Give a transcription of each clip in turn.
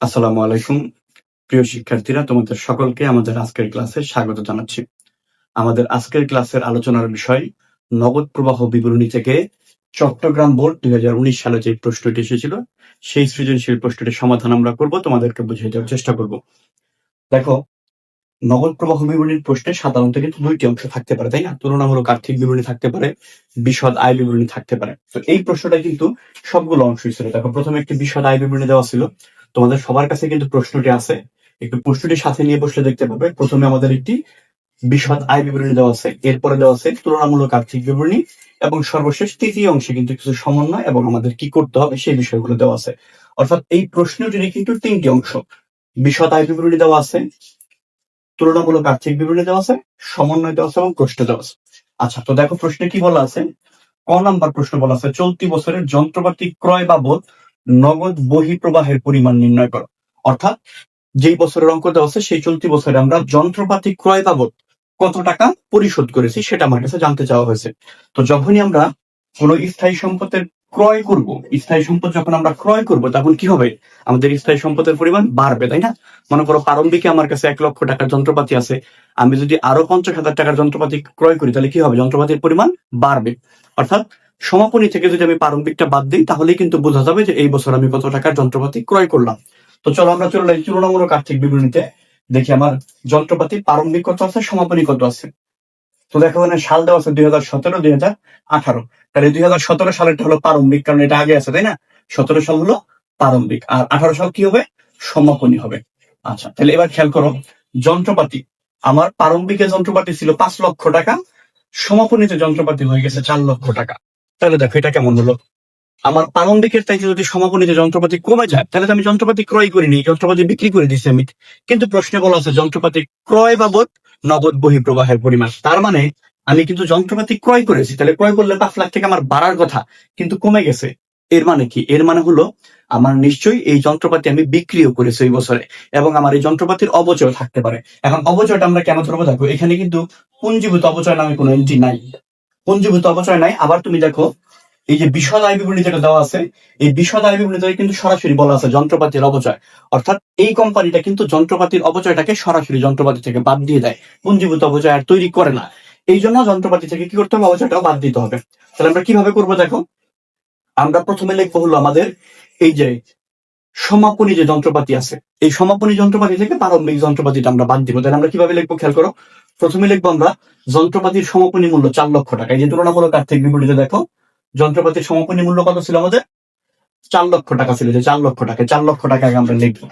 আসসালামু আলাইকুম। প্রিয় শিক্ষার্থীরা, তোমাদের সকলকে আমাদের আজকের ক্লাসে স্বাগত জানাচ্ছি। আমাদের আজকের ক্লাসের আলোচনার বিষয়, নগদ প্রবাহ বিবরণী থেকে চট্টগ্রাম বোর্ড দুই সালে যে প্রশ্নটি এসেছিল, সেই সৃজনশীল প্রশ্নটির সমাধান আমরা করব, তোমাদেরকে বুঝিয়ে দেওয়ার চেষ্টা করব। দেখো, নগদ প্রবাহ বিবরণীর প্রশ্নে সাধারণত কিন্তু দুইটি অংশ থাকতে পারে, তাই না? তুলনামূলক আর্থিক বিবরণী থাকতে পারে, বিশদ আয় বিবরণী থাকতে পারে। তো এই প্রশ্নটা কিন্তু সবগুলো অংশই ছিল। দেখো, প্রথমে একটি বিশদ আয় বিবরণী দেওয়া ছিল। তোমাদের সবার কাছে কিন্তু প্রশ্নটি আছে। একটু প্রশ্নটি সাথে নিয়ে বসলে দেখতে পাবে প্রথমে আমাদের একটি বিশদ আয় বিবরণী দেওয়া আছে। এরপরে দেওয়া আছে তুলনামূলক আর্থিক বিবরণী এবং সর্বশেষ তৃতীয় অংশে কিন্তু কিছু সমন্বয় এবং আমাদের কি করতে হবে সেই বিষয়গুলো দেওয়া আছে। অর্থাৎ এই প্রশ্নটির কিন্তু তিনটি অংশ। বিশদ আয় বিবরণী দেওয়া আছে, তুলনামূলক আর্থিক বিবরণী দেওয়া আছে, সমন্বয় দেওয়া আছে এবং প্রশ্ন দেওয়া আছে। আচ্ছা তো দেখো প্রশ্নে কি বলা আছে? ক নাম্বার প্রশ্ন বলা আছে, চলতি বছরের যন্ত্রপাতি ক্রয় বাবদ নগদ বহিঃপ্রবাহের পরিমাণ নির্ণয় করো। অর্থাৎ যেই বছরের অঙ্ক দেওয়া আছে, সেই চলতি বছরে আমরা যন্ত্রপাতি ক্রয় বাবদ কত টাকা পরিশোধ করেছি সেটা আমার কাছে জানতে চাওয়া হয়েছে। তো যখনই আমরা কোনো স্থায়ী সম্পদের ক্রয় করব, স্থায়ী সম্পদ যখন আমরা ক্রয় করব, তখন কি হবে? আমাদের স্থায়ী সম্পদের পরিমাণ বাড়বে, তাই না? মনে করো প্রারম্ভিকে আমার কাছে এক লক্ষ টাকার যন্ত্রপাতি আছে। আমি যদি আরও পঞ্চাশ হাজার টাকার যন্ত্রপাতি ক্রয় করি, তাহলে কি হবে? যন্ত্রপাতির পরিমাণ বাড়বে। অর্থাৎ সমাপনী থেকে যদি আমি প্রারম্ভিকটা বাদ দিই, তাহলেই কিন্তু বোঝা যাবে যে এই বছর আমি কত টাকার যন্ত্রপাতি ক্রয় করলাম। তো চলো আমরা চলে যাই তুলনামূলক আর্থিক বিবরণীতে। দেখি আমার যন্ত্রপাতি প্রারম্ভিক কত আছে, সমাপনী কত আছে। তো দেখো এখানে সাল দেওয়া আছে দুই হাজার সতেরো, দুই হাজার আঠারো। তাহলে দুই হাজার সতেরো সালেরটা হলো প্রারম্ভিক, কারণ এটা আগে আছে, তাই না? সতেরো সাল হলো প্রারম্ভিক, আর আঠারো সাল কি হবে? সমাপনী হবে। আচ্ছা তাহলে এবার খেয়াল করো, যন্ত্রপাতি। আমার প্রারম্ভিকের যন্ত্রপাতি ছিল পাঁচ লক্ষ টাকা, সমাপনীতে যন্ত্রপাতি হয়ে গেছে চার লক্ষ টাকা। তাহলে দেখো এটা কেমন হলো? আমার প্রারম্ভিকের চাইতে যদি সমাপনীতে যন্ত্রপাতি কমে যায়, তাহলে তো আমি যন্ত্রপাতি ক্রয় করিনি, যন্ত্রপাতি বিক্রি করে দিচ্ছি আমি। কিন্তু প্রশ্নে বলা আছে, যন্ত্রপাতি ক্রয় বাবদ নগদ বহিঃপ্রবাহের পরিমাণ। তার মানে আমি কিন্তু যন্ত্রপাতি ক্রয় করেছি, তাহলে ক্রয় করলে পাঁচ লাখ থেকে আমার বাড়ার কথা, কিন্তু কমে গেছে। এর মানে কি? এর মানে হলো, আমার নিশ্চয়ই এই যন্ত্রপাতি আমি বিক্রিও করেছি ওই বছরে, এবং আমার এই যন্ত্রপাতির অবচয় থাকতে পারে। এখন অবচয়টা আমরা কেমন ধরবো? দেখো, এখানে কিন্তু পুঞ্জীভূত অবচয় নামে কোনো এন্ট্রি নাই। পুঞ্জীভূত অবচয় নাই, আবার তুমি দেখো, এই যে বিশদ আয় বিবরণী যেটা দেওয়া আছে, এই বিশদ আয় বিবরণীতে কিন্তু সরাসরি বলা আছে, যন্ত্রপাতির অবচয় অর্থাৎ এই কোম্পানিটা কিন্তু যন্ত্রপাতির অবচয়টাকে সরাসরি যন্ত্রপাতি থেকে বাদ দিয়ে দেয়। পুঞ্জীভূত অবচয় আর তৈরি করে না। এই জন্য যন্ত্রপাতি থেকে কি করতে হবে? অবচয়টাও বাদ দিতে হবে। তাহলে আমরা কীভাবে করব দেখো? আমরা প্রথমে লিখব হলো আমাদের এই যে সমাপনী যে যন্ত্রপাতি আছে, এই সমাপনী যন্ত্রপাতি থেকে প্রারম্ভিক যন্ত্রপাতিটা আমরা বাদ দিব। তাহলে আমরা কীভাবে লিখব? খেয়াল করো প্রথমে লিখব আমরা, যন্ত্রপাতির সমাপনী মূল্য চার লক্ষ টাকা। এই যে তুলনামূলক আর্থিক বিবরণীতে দেখো, যন্ত্রপাতির সমাপনী মূল্য কত ছিল আমাদের? চার লক্ষ টাকা ছিল, যে চার লক্ষ টাকা, চার লক্ষ টাকা আমরা লিখব।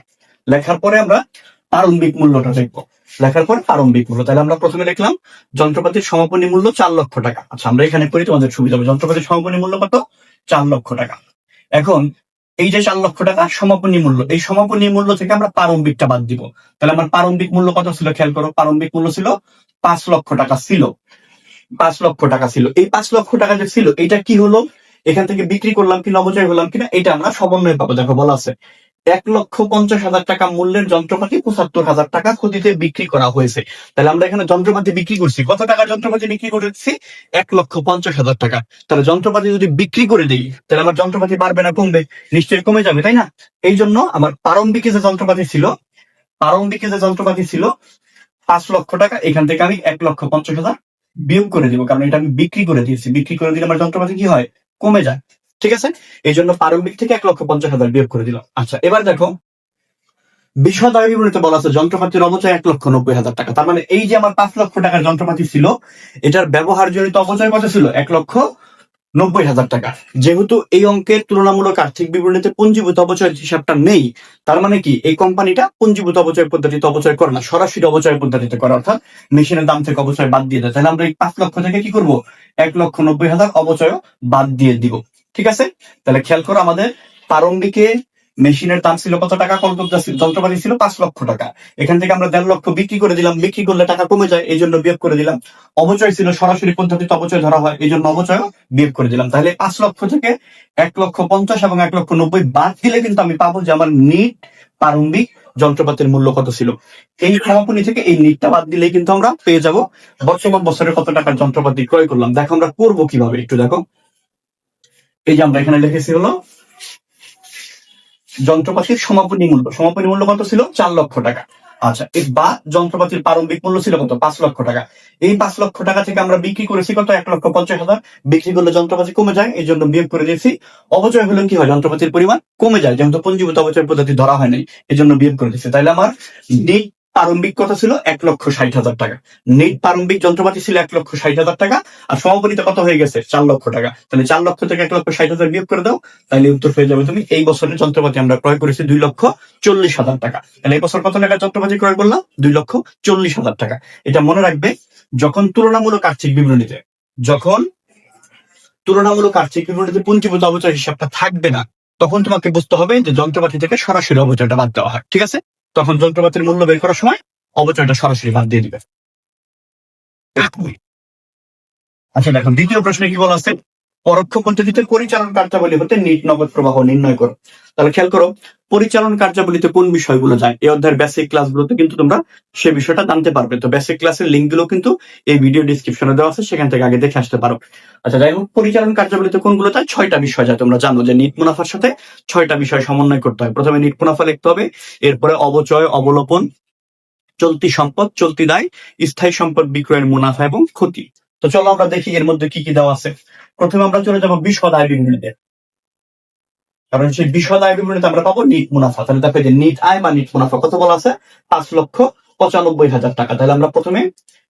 লেখার পরে আমরা প্রারম্ভিক মূল্যটা লিখব লেখার পরে প্রারম্ভিক মূল্য, তাহলে আমরা প্রথমে লিখলাম, যন্ত্রপাতির সমাপনী মূল্য চার লক্ষ টাকা। আচ্ছা আমরা এখানে করি, তোমাদের সুবিধা হবে। যন্ত্রপাতির সমাপনী মূল্য কত? চার লক্ষ টাকা। এখন এই যে চার লক্ষ টাকা সমাপনী মূল্য, এই সমাপনী মূল্য থেকে আমরা প্রারম্ভিকটা বাদ দিব। তাহলে আমার প্রারম্ভিক মূল্য কত ছিল? খেয়াল করো, প্রারম্ভিক মূল্য ছিল পাঁচ লক্ষ টাকা ছিল। পাঁচ লক্ষ টাকা ছিল। এই পাঁচ লক্ষ টাকা যে ছিল এটা কি হলো? এখান থেকে বিক্রি করলাম কি, নবচয় হলাম কিনা এটা আমরা সমন্বয় পাবো। দেখো বলা আছে এক লক্ষ পঞ্চাশ হাজার টাকা মূল্যের যন্ত্রপাতি পঁচাত্তর হাজার টাকা ক্ষতিতে বিক্রি করা হয়েছে। তাহলে আমরা এখানে যন্ত্রপাতি বিক্রি করছি। কত টাকা যন্ত্রপাতি বিক্রি করেছি? এক লক্ষ পঞ্চাশ হাজার টাকা। তাহলে যন্ত্রপাতি যদি বিক্রি করে দিই, তাহলে আমার যন্ত্রপাতি বাড়বে না, কমবে। নিশ্চয়ই কমে যাবে, তাই না? এই জন্য আমার প্রারম্ভিকে যে যন্ত্রপাতি ছিল, প্রারম্ভিকে যে যন্ত্রপাতি ছিল, পাঁচ লক্ষ টাকা, এখান থেকে আমি এক লক্ষ পঞ্চাশ হাজার বিয়োগ করে দিব। কারণ এটা আমি বিক্রি করে দিয়েছি। বিক্রি করে দিলে আমার যন্ত্রপাতি কি হয়? কমে যায়। ঠিক আছে? এই জন্য প্রারম্ভিক থেকে এক লক্ষ পঞ্চাশ হাজার বিয়োগ করে দিলাম। আচ্ছা এবার দেখো বিশদ আয় বিবরণীতে বলা আছে, যন্ত্রপাতির অবচয় এক লক্ষ নব্বই হাজার টাকা। তার মানে এই যে আমার পাঁচ লক্ষ টাকার যন্ত্রপাতি ছিল, এটার ব্যবহার জনিত অপচয় কত ছিল? এক লক্ষ নব্বই হাজার টাকা। যেহেতু এই অঙ্কের তুলনামূলক আর্থিক বিবরণীতে পুঞ্জীভূত অবচয়ের হিসাবটা নেই, তার মানে কি? এই কোম্পানিটা পুঞ্জীভূত অবচয় পদ্ধতিতে অবচয় করে না, সরাসরি অবচয় পদ্ধতিতে করে, অর্থাৎ মেশিনের দাম থেকে অবচয় বাদ দিয়ে দেয়। তাহলে আমরা এই পাঁচ লক্ষ থেকে কি করব? এক লক্ষ নব্বই হাজার অবচয় বাদ দিয়ে দিব। ঠিক আছে? তাহলে খেয়াল করো আমাদের প্রারম্ভিকে মেশিনের দাম ছিল কত টাকা? কত যন্ত্রপাতি ছিল পাঁচ লক্ষ টাকা। এখান থেকে আমরা দেড় লক্ষ বিক্রি করে দিলাম। বিক্রি করলে টাকা কমে যায়, এই জন্য বিয়োগ করে দিলাম। অবচয় ছিল, সরাসরি পদ্ধতিতে অবচয় ধরা হয়, এই জন্য অবচয় বিয়োগ করে দিলাম। তাহলে পাঁচ লক্ষ থেকে এক লক্ষ পঞ্চাশ এবং এক লক্ষ নব্বই বাদ দিলে কিন্তু আমি পাবো যে আমার নিট প্রারম্ভিক যন্ত্রপাতির মূল্য কত ছিল। এই সমাপনী থেকে এই নিটটা বাদ দিলেই কিন্তু আমরা পেয়ে যাব বর্তমান বছরে কত টাকার যন্ত্রপাতি ক্রয় করলাম। দেখো আমরা করব কীভাবে, একটু দেখো। এই যে আমরা এখানে লিখেছি হলো, যন্ত্রপাতির সমাপনী মূল্য। সমাপনী মূল্য কত ছিল? চার লক্ষ টাকা। আচ্ছা এই বা যন্ত্রপাতির প্রারম্ভিক মূল্য ছিল কত? পাঁচ লক্ষ টাকা। এই পাঁচ লক্ষ টাকা থেকে আমরা বিক্রি করেছি কত? এক লক্ষ পঞ্চাশ হাজার। বিক্রি করলে যন্ত্রপাতি কমে যায়, এই জন্য বিয়োগ করে দিয়েছি। অবচয় হলে কি হয়? যন্ত্রপাতির পরিমাণ কমে যায়। যেহেতু পঞ্জীভূত অবচয় পদ্ধতি ধরা হয় নাই এই জন্য বিয়োগ করে দিয়েছি। তাইলে আমার নেট প্রারম্ভিক কত ছিল এক লক্ষ ষাট হাজার টাকা। নেট প্রারম্ভিক যন্ত্রপাতি ছিল এক লক্ষ ষাট হাজার টাকা, আর সমাপনীতে কত হয়ে গেছে? চার লক্ষ টাকা। তাহলে চার লক্ষ থেকে এক লক্ষ ষাট হাজার বিয়োগ করে দাও, তাহলে উত্তর হয়ে যাবে তুমি, এই বছরের যন্ত্রপাতি আমরা ক্রয় করেছি দুই লক্ষ চল্লিশ হাজার টাকা। তাহলে এই বছর কত টাকা যন্ত্রপাতি ক্রয় করলাম? দুই লক্ষ চল্লিশ হাজার টাকা। এটা মনে রাখবে, যখন তুলনামূলক আর্থিক বিবরণীতে, যখন তুলনামূলক আর্থিক বিবরণীতে পুঞ্জীভূত অবচয় হিসাবটা থাকবে না, তখন তোমাকে বুঝতে হবে যে যন্ত্রপাতি থেকে সরাসরি অবচয়টা বাদ দেওয়া হয়। ঠিক আছে? তখন যন্ত্রপাতির মূল্য বের করার সময় অবচয়টা সরাসরি বাদ দিয়ে দিবে। আচ্ছা দেখুন, দ্বিতীয় প্রশ্নে কি বলা আছে? পরোক্ষ পদ্ধতিতে পরিচালন কার্যাবলী হতে নিট নগদ প্রবাহ নির্ণয় করো। তাহলে খেয়াল করো, পরিচালন কার্যাবলীতে কোন বিষয়গুলো যায়? এই অধ্যায়ের বেসিক ক্লাসগুলোতে কিন্তু তোমরা সে বিষয়টা জানতে পারবে। তো বেসিক ক্লাসের লিঙ্কগুলো কিন্তু এই ভিডিও ডিসক্রিপশনে দেওয়া আছে, সেখান থেকে আগে দেখে আসতে পারো। আচ্ছা যাই হোক, পরিচালন কার্যাবলীতে কোনগুলো যায়? ছয়টা বিষয় যায়, তোমরা জানো যে নিট মুনাফার সাথে ছয়টা বিষয় সমন্বয় করতে হয়। প্রথমে নিট মুনাফা লিখতে হবে, এরপরে অবচয়, অবলোপন, চলতি সম্পদ, চলতি দায়, স্থায়ী সম্পদ বিক্রয়ের মুনাফা এবং ক্ষতি। তো চলো আমরা দেখি এর মধ্যে কি কি দেওয়া আছে। প্রথমে আমরা চলে যাব বিশদ আয় বিবরণীতে কারণ সেই বিশদ আয় বিবরণীতে আমরা পাবো নিট মুনাফা। তাহলে দেখো যে নিট আয় বা নিট মুনাফা কত বলা আছে? পাঁচ লক্ষ পঁচানব্বই হাজার টাকা। তাহলে আমরা প্রথমে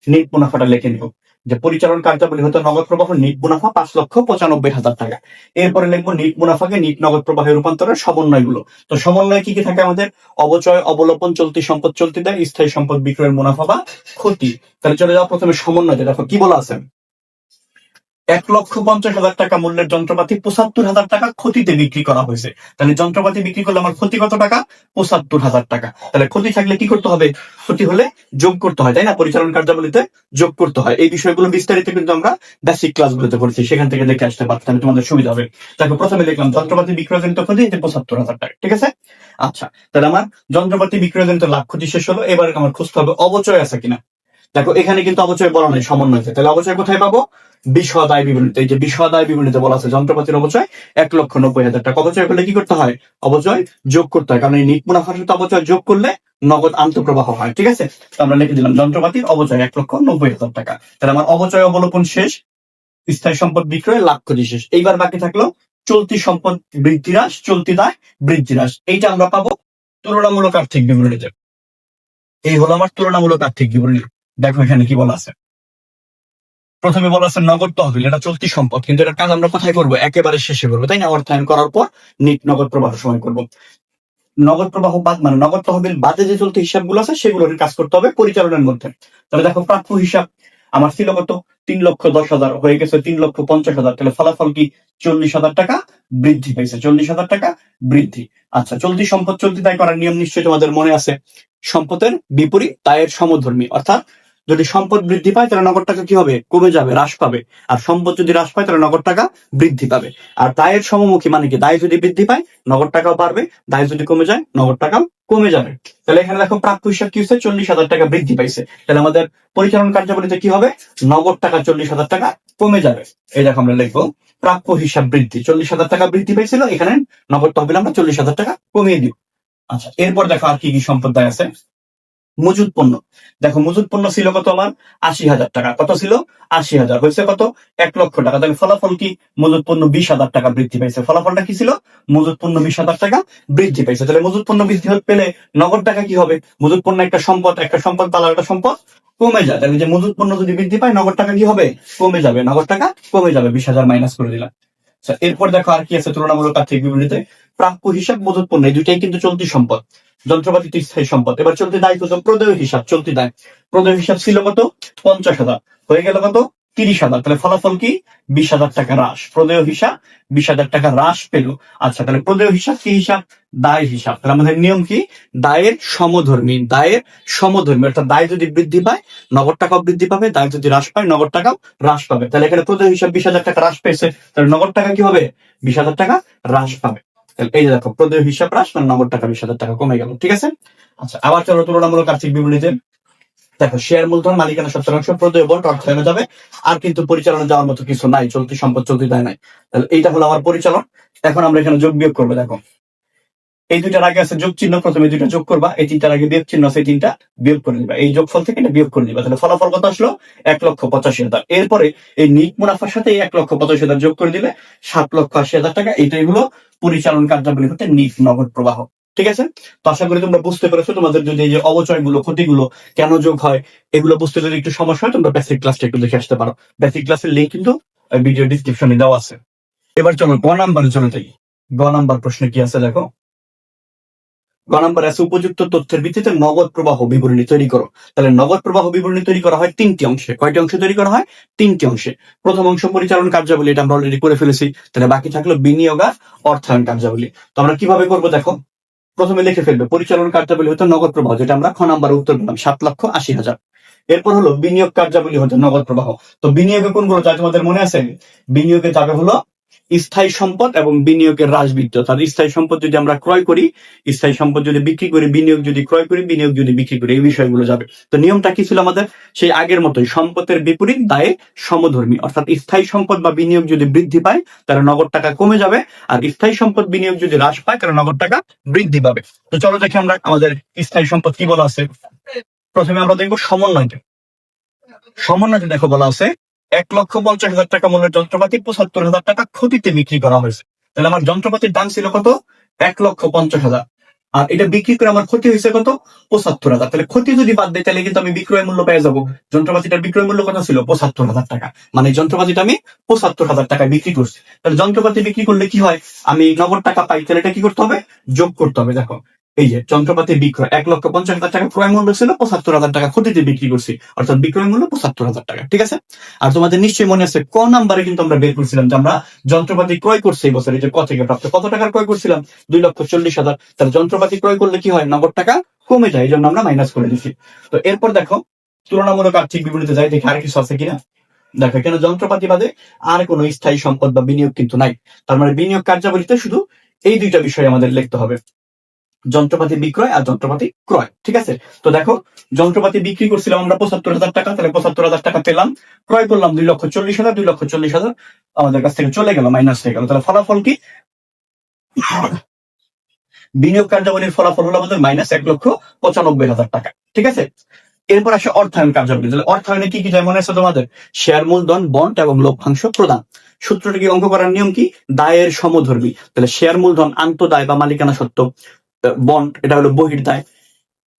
নিট মুনাফাটা লিখে নিব। যে পরিচালন কার্যাবলী হতে নগদ প্রবাহ নিট মুনাফা পাঁচ লক্ষ পঁচানব্বই হাজার টাকা। এরপরে লিখব নিট মুনাফাকে নিট নগদ প্রবাহে রূপান্তরের সমন্বয়গুলো। তো সমন্বয় কি কি থাকে আমাদের? অবচয়, অবলোপন, চলতি সম্পদ, চলতি দেয় স্থায়ী সম্পদ বিক্রয়ের মুনাফা বা ক্ষতি। তাহলে চলে যাওয়া প্রথমে সমন্বয় দেখো, কি বলা আছে? এক লক্ষ পঞ্চাশ হাজার টাকা মূল্যের যন্ত্রপাতি পঁচাত্তর হাজার টাকা ক্ষতিতে বিক্রি করা হয়েছে। তাহলে যন্ত্রপাতি বিক্রি করলে আমার ক্ষতি কত টাকা? পঁচাত্তর হাজার টাকা। তাহলে ক্ষতি থাকলে কি করতে হবে? ক্ষতি হলে যোগ করতে হয়, তাই না? পরিচালন কার্যাবলীতে যোগ করতে হয়। এই বিষয়গুলো বিস্তারিত কিন্তু আমরা বেসিক ক্লাসগুলোতে করেছি সেখান থেকে দেখে আসতে পারতাম, তাহলে তোমাদের সুবিধা হবে। দেখো প্রথমে দেখলাম, যন্ত্রপাতি বিক্রয়জনিত ক্ষতি, এতে পঁচাত্তর হাজার টাকা। ঠিক আছে? আচ্ছা তাহলে আমার যন্ত্রপাতি বিক্রয়জনিত লাভ ক্ষতি শেষ হলো। এবার আমার খুঁজতে হবে অবচয় আছে কিনা। দেখো, এখানে কিন্তু অবচয় বলা নেই সমন্বয়তে তাহলে অবচয় কোথায় পাবো? বিশদ আয় বিবরণীতে এই যে বিশদ আয় বিবরণীতে বলা আছে, যন্ত্রপাতির অবচয়, এক লক্ষ নব্বই হাজার টাকা। অবচয় করলে কি করতে হয়? অবচয় যোগ করতে হয়। কারণ এই নিট মুনাফার সাথে অবচয় যোগ করলে নগদ আন্তঃপ্রবাহ হয়, ঠিক আছে? তো আমরা লিখে দিলাম, যন্ত্রপাতির অবচয় এক লক্ষ নব্বই হাজার টাকা। তাহলে আমার অবচয় অবলোপন শেষ, স্থায়ী সম্পদ বিক্রয় লাভ ক্ষতি শেষ। এইবার বাকি থাকল, চলতি সম্পদ বৃদ্ধি হ্রাস, চলতি দায় বৃদ্ধি হ্রাস। এইটা আমরা পাবো তুলনামূলক আর্থিক বিবরণীতে। এই হলো আমার তুলনামূলক আর্থিক বিবরণী। দেখো এখানে কি বলা আছে। প্রথমে বলা আছে নগদ তহবিল, এটা চলতি সম্পদ, কিন্তু এটা কাজ আমরা কোথায় করব? একেবারে শেষে করব, তাই না? অর্থায়ন করার পর নিট নগদ প্রবাহ সময় করব। নগদ প্রবাহ বাদ মানে নগদ তহবিল বাদে যে চলতি হিসাবগুলো আছে সেগুলোর কাজ করতে হবে পরিচালনার মধ্যে। তাহলে দেখো, প্রাপ্য হিসাব আমার ছিল কত? তিন লক্ষ দশ হাজার, হয়ে গেছে তিন লক্ষ পঞ্চাশ হাজার। তাহলে ফলাফল কি? চল্লিশ হাজার টাকা বৃদ্ধি পেয়েছে চল্লিশ হাজার টাকা বৃদ্ধি। আচ্ছা চলতি সম্পদ চলতি দায় করার নিয়ম নিশ্চয়ই তোমাদের মনে আছে। সম্পদের বিপরীত দায়ের সমধর্মী, অর্থাৎ যদি সম্পদ বৃদ্ধি পায়, তাহলে নগদ টাকা কি হবে? কমে যাবে, হ্রাস পাবে। আর সম্পদ যদি হ্রাস পায়, তাহলে নগদ টাকা বৃদ্ধি পাবে। আর দায়ের সমমুখী মানে কি? দায় যদি বৃদ্ধি পায়, নগদ টাকাও বাড়বে। দায় যদি কমে যায়, নগদ টাকাও কমে যাবে। তাহলে এখানে দেখো প্রাপ্য হিসাব কি হচ্ছে চল্লিশ হাজার টাকা বৃদ্ধি পাইছে। তাহলে আমাদের পরিচালন কার্যাবলীতে কি হবে? নগদ টাকা চল্লিশ হাজার টাকা কমে যাবে। এই দেখো আমরা লিখব, প্রাপ্য হিসাব বৃদ্ধি। চল্লিশ হাজার টাকা বৃদ্ধি পাইছিল, এখানে নগদ তহবিল আমরা চল্লিশ হাজার টাকা কমিয়ে দিব আচ্ছা এরপর দেখো আর কি কি সম্পদ দায় আছে। মজুদ পণ্য। দেখো, মজুদ পণ্য ছিল কত আমার? আশি হাজার টাকা। কত ছিল? আশি হাজার। হয়েছে কত? এক লক্ষ টাকা। তাহলে ফলাফল কি? মজুদ পণ্য বিশ হাজার টাকা বৃদ্ধি পাইছে। ফলাফলটা কি ছিল? মজুদ পণ্য বিশ হাজার টাকা বৃদ্ধি পাইছে। তাহলে মজুদ পণ্য বৃদ্ধি পেলে নগদ টাকা কি হবে? মজুদ পণ্য একটা সম্পদ একটা সম্পদ পালা একটা সম্পদ কমে যায়। তাহলে যে মজুদ পণ্য যদি বৃদ্ধি পায়, নগদ টাকা কি হবে? কমে যাবে। নগদ টাকা কমে যাবে। বিশ হাজার মাইনাস করে দিলাম। এরপর দেখো আর কি আছে তুলনামূলক আর্থিক বিবরণীতে। প্রাপ্য হিসাব মজুত পণ্য, এই দুইটাই কিন্তু চলতি সম্পদ। যন্ত্রপাতি, স্থায়ী সম্পদ। এবার চলতি দায়িত্ব প্রদেয় হিসাব, চলতি দায়। প্রদেয় হিসাব ছিল কত? পঞ্চাশ হাজার। হয়ে গেল কত? তিরিশ হাজার। তাহলে ফলাফল কি? বিশ হাজার টাকা হ্রাস। প্রদেয় হিসাব, বিশ হাজার টাকা হ্রাস পেল। আচ্ছা তাহলে প্রদেয় হিসাব কি হিসাব? দায় হিসাব। তাহলে আমাদের নিয়ম কি? দায়ের সমধর্মী দায়ের সমধর্মী। অর্থাৎ দায় যদি বৃদ্ধি পায়, নগদ টাকাও বৃদ্ধি পাবে। দায় যদি হ্রাস পায়, নগদ টাকাও হ্রাস পাবে। তাহলে এখানে প্রদেয় হিসাব বিশ হাজার টাকা হ্রাস পেয়েছে। তাহলে নগদ টাকা কি হবে? বিশ হাজার টাকা হ্রাস পাবে। তাহলে এই যে দেখো, প্রদেয় হিসাব হ্রাস মানে নগদ টাকা বিশ হাজার টাকা কমে গেল। ঠিক আছে? আচ্ছা আবার চলো তুলনামূলক আর্থিক বিবরণীতে দেখো শেয়ার মূলধন, মালিকানা শতাংশ প্রদেয় বট অর্থায়নে যাবে। আর কিন্তু পরিচালনা যাওয়ার মতো কিছু নাই, চলতি সম্পদ চলতি দায় নাই। তাহলে এইটা হলো আমার পরিচালন। এখন আমরা এখানে যোগ বিয়োগ করব, দেখো। এই দুইটার আগে আছে যোগ চিহ্ন, প্রথমে দুইটা যোগ করবা। এই তিনটার আগে বিয়োগ চিহ্ন আছে তিনটা বিয়োগ করে নিবা। এই যোগফল থেকে এটা বিয়োগ করে নিবা। তাহলে ফলাফল কত আসলো? এক লক্ষ পঁচাশি হাজার। এরপরে এই নিট মুনাফার সাথে এক লক্ষ পঁচাশি হাজার যোগ করে দিলে সাত লক্ষ আশি হাজার টাকা। এটাই হলো পরিচালন কার্যাবলী হতে নিট নগদ প্রবাহ। ঠিক আছে? তো আশা করি তোমরা বুঝতে পেরেছ, তোমাদের যদি এই যে অবচয়গুলো, ক্ষতিগুলো কেন যোগ হয়, এগুলো বুঝতে যদি একটু সমস্যা হয়, তোমরা বেসিক ক্লাসটা একটু দেখে আসতে পারো। বেসিক ক্লাসের লিঙ্ক কিন্তু ভিডিও ডিসক্রিপশনে দেওয়া আছে। এবার চলো, গ নাম্বারে চলে যাই। গ নাম্বার প্রশ্নে কি আছে দেখো? গ নাম্বার আছে, উপযুক্ত তথ্যের ভিত্তিতে নগদ প্রবাহ বিবরণী তৈরি করো। তাহলে নগদ প্রবাহ বিবরণী তৈরি করা হয় তিনটি অংশে। কয়টি অংশে তৈরি করা হয়? তিনটি অংশে। প্রথম অংশ পরিচালন কার্যাবলী, এটা আমরা অলরেডি করে ফেলেছি। তাহলে বাকি থাকল বিনিয়োগ আর অর্থায়ন কার্যাবলী। তো আমরা কীভাবে করব দেখো? প্রথমে লিখে ফেলবে, পরিচালন কার্যাবলী হতে নগদ প্রবাহ, যেটা আমরা খ নাম্বার উত্তর পেলাম, সাত লক্ষ আশি হাজার। এরপর হলো বিনিয়োগ কার্যাবলী হতে নগদ প্রবাহ। তো বিনিয়োগে কোনগুলো যায়? তোমাদের মনে আছে? বিনিয়োগে যাবে হলো স্থায়ী সম্পদ এবং বিনিয়োগের হ্রাস বৃদ্ধি অর্থাৎ স্থায়ী সম্পদ যদি আমরা ক্রয় করি, স্থায়ী সম্পদ যদি বিক্রি করি, বিনিয়োগ যদি ক্রয় করি, বিনিয়োগ যদি বিক্রি করি, এই বিষয়গুলো যাবে। তো নিয়মটা কি ছিল আমাদের? সেই আগের মতোই সম্পদের বিপরীত দায়ে সমধর্মী। অর্থাৎ স্থায়ী সম্পদ বা বিনিয়োগ যদি বৃদ্ধি পায়, তাহলে নগদ টাকা কমে যাবে। আর স্থায়ী সম্পদ বিনিয়োগ যদি হ্রাস পায়, তাহলে নগদ টাকা বৃদ্ধি পাবে। তো চলো দেখি আমরা আমাদের স্থায়ী সম্পদ কি বলা আছে। প্রথমে আমরা দেখব সমন্বয়তে সমন্বয়তে দেখো বলা আছে। এক লক্ষ পঞ্চাশ হাজার টাকা মূল্যের যন্ত্রপাতি, পঁচাত্তর হাজার টাকা ক্ষতিতে বিক্রি করা হয়েছে। তাহলে আমার যন্ত্রপাতির দাম ছিল কত? এক লক্ষ পঞ্চাশ হাজার। আর এটা বিক্রি করে আমার ক্ষতি হয়েছে কত? পঁচাত্তর হাজার। তাহলে ক্ষতি যদি বাদ দেয়, তাহলে কিন্তু আমি বিক্রয় মূল্য পেয়ে যাব। যন্ত্রপাতিটার বিক্রয় মূল্য কত ছিল? পঁচাত্তর হাজার টাকা। মানে যন্ত্রপাতিটা আমি পঁচাত্তর হাজার টাকায় বিক্রি করছি। তাহলে যন্ত্রপাতি বিক্রি করলে কি হয়? আমি নগদ টাকা পাই, তাহলে এটা কি করতে হবে? যোগ করতে হবে, দেখো। এই যে যন্ত্রপাতি বিক্রয়, এক লক্ষ পঞ্চাশ হাজার টাকা ক্রয় মূল্য ছিল, পঁচাত্তর হাজার টাকা ক্ষতিতে বিক্রি করছি, অর্থাৎ বিক্রয় মূল্য পঁচাত্তর হাজার টাকা, ঠিক আছে? আর তোমাদের নিশ্চয়ই মনে আছে, ক নাম্বারে কিন্তু আমরা বের করছিলাম যে আমরা যন্ত্রপাতি ক্রয় করছি এই বছর, এই যে ক থেকে প্রাপ্ত কত টাকার ক্রয় করছিলাম? দুই লক্ষ চল্লিশ হাজার। তাহলে যন্ত্রপাতি ক্রয় করলে কি হয়? নগদ টাকা কমে যায় এই জন্য আমরা মাইনাস করে দিচ্ছি তো এরপর দেখো, তুলনামূলক আর্থিক বিবরণীতে যাই, দেখি আর কিছু আছে কিনা। দেখো কেন যন্ত্রপাতি বাদে আর কোনো স্থায়ী সম্পদ বা বিনিয়োগ কিন্তু নাই। তার মানে বিনিয়োগ কার্যাবলীতে শুধু এই দুইটা বিষয় আমাদের লিখতে হবে। যন্ত্রপাতি বিক্রয় আর যন্ত্রপাতি ক্রয়, ঠিক আছে? তো দেখো, যন্ত্রপাতি বিক্রি করছিলাম আমরা পঁচাত্তর হাজার টাকা, তাহলে পঁচাত্তর হাজার টাকা পেলাম। ক্রয় করলাম দুই লক্ষ চল্লিশ হাজার, দুই লক্ষ চল্লিশ হাজার, আমাদের কাছ থেকে চলে গেল মাইনাস হয়ে গেল। তাহলে ফলাফল কি? বিনিয়োগ কার্যাবলীর ফলাফল হলো আমাদের মাইনাস এক লক্ষ পঁচানব্বই হাজার টাকা, ঠিক আছে? এরপর আসে অর্থায়ন কার্যাবলী। তাহলে অর্থায়নে কি কি যায় মনে আছে তোমাদের? শেয়ার মূলধন বন্ড এবং লভ্যাংশ প্রদান। সূত্রটা কি অঙ্ক করার নিয়ম কি? দায়ের সমধর্মী। তাহলে শেয়ার মূলধন আন্তদায় বা মালিকানা সত্ত্ব বন্ড এটা হলো বহির দায়।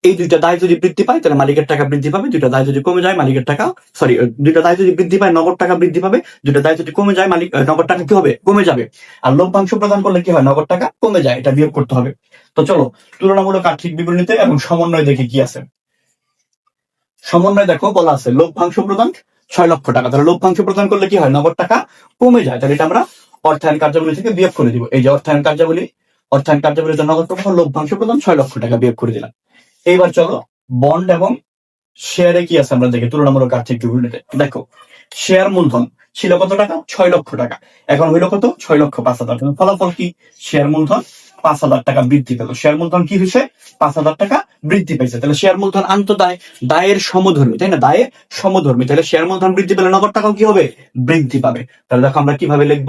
এই দুইটা দায় যদি বৃদ্ধি পায়, তাহলে মালিকের টাকা বৃদ্ধি পাবে, দুইটা দায় যদি কমে যায়, মালিকের টাকা সরি দুইটা দায় যদি বৃদ্ধি পায়, নগদ টাকা বৃদ্ধি পাবে, দুইটা দায় যদি কমে যায়, মালিক নগদ টাকা কি হবে? কমে যাবে। আর লভ্যাংশ প্রদান করলে কি হয়? নগদ টাকা কমে যায়, এটা বিয়োগ করতে হবে। তো চলো, তুলনামূলক আর্থিক বিবরণীতে এবং সমন্বয় দেখে কি আছে। সমন্বয় দেখো, বলা আছে, লভ্যাংশ প্রদান ছয় লক্ষ টাকা। তাহলে লভ্যাংশ প্রদান করলে কি হয়? নগদ টাকা কমে যায়। তাহলে এটা আমরা অর্থায়ন কার্যাবলী থেকে বিয়োগ করে দিব। এই যে অর্থায়ন কার্যাবলী অর্থায়ন কার্যাবলীতে নগদ প্রবাহ লভ্যাংশ প্রদান ছয় লক্ষ টাকা বিয়োগ করে দিলাম। এইবার চলো বন্ড এবং শেয়ারে কি আছে আমরা দেখি, তুলনামূলক আর্থিক বিবরণীতে দেখো শেয়ার মূলধন ছিল কত টাকা? ছয় লক্ষ টাকা। এখন হইল কত? ছয় লক্ষ পাঁচ হাজার। টাকা ফলাফল কি? শেয়ার মূলধন পাঁচ হাজার টাকা বৃদ্ধি পেল। শেয়ার মূলধন কি হয়েছে? পাঁচ হাজার টাকা বৃদ্ধি পেয়েছে তাহলে শেয়ার মূলধন আন্তদায় দায়ের সমধর্মী, তাই না? দায়ের সমধর্মী। তাহলে শেয়ার মূলধন বৃদ্ধি পেলে নগদ টাকাও কি হবে? বৃদ্ধি পাবে। তাহলে দেখো আমরা কীভাবে লিখব?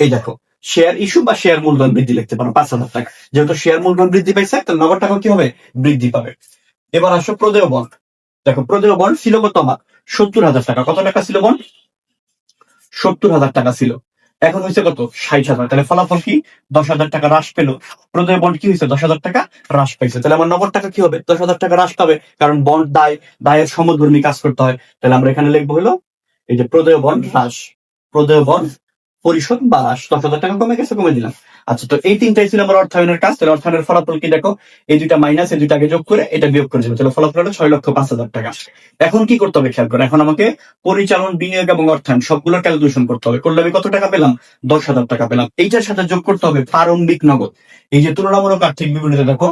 এই দেখো শেয়ার ইস্যু বা শেয়ার মূলধন বৃদ্ধি লিখতে পারো, পাঁচ হাজার টাকা। যেহেতু শেয়ার মূলধন বৃদ্ধি পাইছে তাহলে নগদ টাকা কি হবে বৃদ্ধি পাবে? এবার আসো প্রদেয় বন্ড দেখো, প্রদেয় বন্ড ছিল কত আমার? সত্তর হাজার টাকা। কত টাকা ছিল বন্ড সত্তর হাজার টাকা ছিল। এখন হয়েছে কত? ষাট হাজার। তাহলে ফলাফল কি? দশ হাজার টাকা হ্রাস পেল। প্রদেয় বন্ড কি হয়েছে দশ হাজার টাকা হ্রাস পাইছে। তাহলে আমার নগদ টাকা কি হবে? দশ হাজার টাকা হ্রাস পাবে, কারণ বন্ড দায়, দায়ের সমধর্মী কাজ করতে হয়। তাহলে আমরা এখানে লিখব হলো, এই যে প্রদেয় বন্ড হ্রাস। প্রদেয় বন্ড পরিশোধ বা দশ হাজার টাকা কমে গেছে, কমে দিলাম। আচ্ছা তো এই তিনটাই ছিল আমার অর্থায়নের কাজ। তাহলে অর্থায়নের ফলাফল কি দেখো? এই দুইটা মাইনাস এই দুইটাকে যোগ করে এটা বিয়োগ করে দেবে তাহলে ফলাফল হলো ছয় লক্ষ পাঁচ হাজার টাকা। এখন কি করতে হবে খেয়াল করে? এখন আমাকে পরিচালন, বিনিয়োগ এবং অর্থায়ন সবগুলোর ক্যালকুলেশন করতে হবে। করলে আমি কত টাকা পেলাম? দশ হাজার টাকা পেলাম। এইটার সাথে যোগ করতে হবে প্রারম্ভিক নগদ। এই যে তুলনামূলক আর্থিক বিবরণীতে দেখো।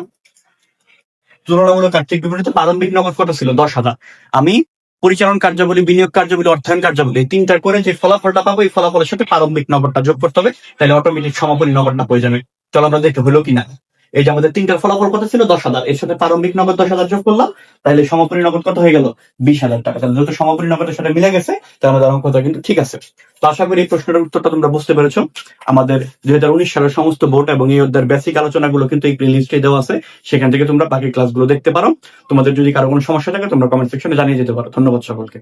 তুলনামূলক আর্থিক বিবরণীতে প্রারম্ভিক নগদ কত ছিল? দশ হাজার। আমি পরিচালন কার্যাবলী, বিনিয়োগ কার্যাবলী, অর্থায়ন কার্যাবলী তিনটার করে যে ফলাফলটা পাবো, এই ফলাফলের সাথে প্রারম্ভিক নম্বরটা যোগ করতে হবে, তাহলে অটোমেটিক সমাপনী নম্বরটা হয়ে যাবে। চলো আমরা দেখতে হলো কিনা। এই যে আমাদের তিনটার ফলাফল কত ছিল? দশ হাজার। এর সাথে প্রারম্ভিক নগদ দশ হাজার যোগ করলাম, তাহলে সমাপনী নগদ কত হয়ে গেল? বিশ হাজার টাকা। তাহলে যেহেতু সমাপনী নগদের সাথে মিলে গেছে, তাহলে আমাদের অঙ্কটা কিন্তু ঠিক আছে। তো আশা করি এই প্রশ্নের উত্তরটা তোমরা বুঝতে পেরেছ। আমাদের দুই হাজার উনিশ সালের সমস্ত বোর্ড এবং এই অধ্যায়ের বেসিক আলোচনাগুলো কিন্তু এই প্লেলিস্টে দেওয়া আছে। সেখান থেকে তোমরা বাকি ক্লাসগুলো দেখতে পারো। তোমাদের যদি কারও কোনো সমস্যা থাকে, তোমরা কমেন্ট সেকশনে জানিয়ে যেতে পারো। ধন্যবাদ সকলকে।